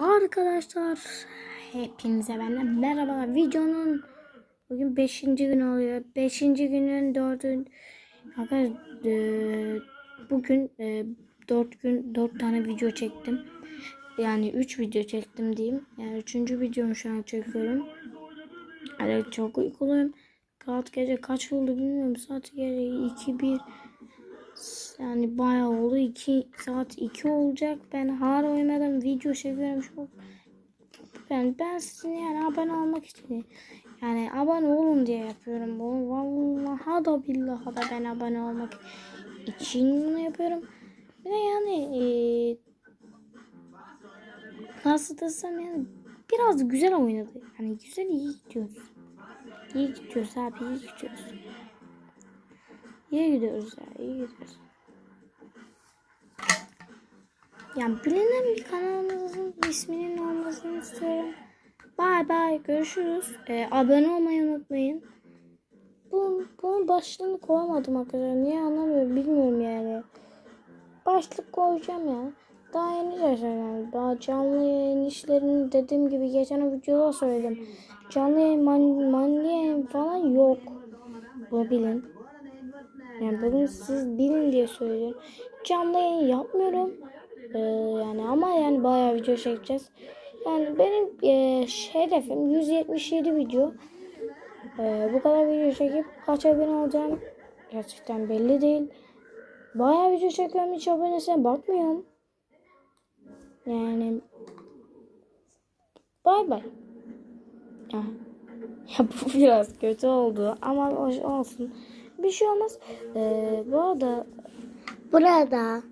Arkadaşlar hepinize benden merhaba. Videonun bugün 5. gün oluyor. 5. günün 4. Arkadaşlar e, bugün e, 4 gün 4 tane video çektim. Yani 3 video çektim diyeyim. Yani 3. videomu şu an çekiyorum. Evet çok uykuluyum. Saat gece kaç oldu bilmiyorum. Saat gece 2 1 yani bayağı oldu. 2 saat 2 olacak. Ben hala uyumadım. Video çekiyorum çok. Ben ben sizin yani abone olmak için yani abone olun diye yapıyorum bunu. Vallahi da billahi da ben abone olmak için bunu yapıyorum. De yani eee nasıl desem yani biraz güzel oynadı. Yani güzel iyi gidiyoruz. İyi gidiyoruz abi iyi gidiyoruz. İyi gidiyoruz ya iyi gidiyoruz. Yani bilinen bir kanalımızın isminin olmasını istiyorum. Bay bay görüşürüz. Ee, abone olmayı unutmayın. Bu, bunun başlığını koyamadım arkadaşlar. Niye anlamıyorum bilmiyorum yani. Başlık koyacağım ya. Daha yeni yaşadım. Daha canlı yayın işlerini dediğim gibi geçen videoda söyledim. Canlı yayın, man, manlı yayın falan yok. Bunu bilin. Yani bunu siz bilin diye söylüyorum. Canlı yayın yapmıyorum. Ee, yani ama yani bayağı video çekeceğiz. Yani benim e, hedefim 177 video. Ee, bu kadar video çekip kaç abone olacağım gerçekten belli değil. Bayağı video çekiyorum hiç abonesine bakmıyorum. Yani bay bay. Ya, ya bu biraz kötü oldu ama olsun. Bir şey olmaz. Ee, bu arada burada.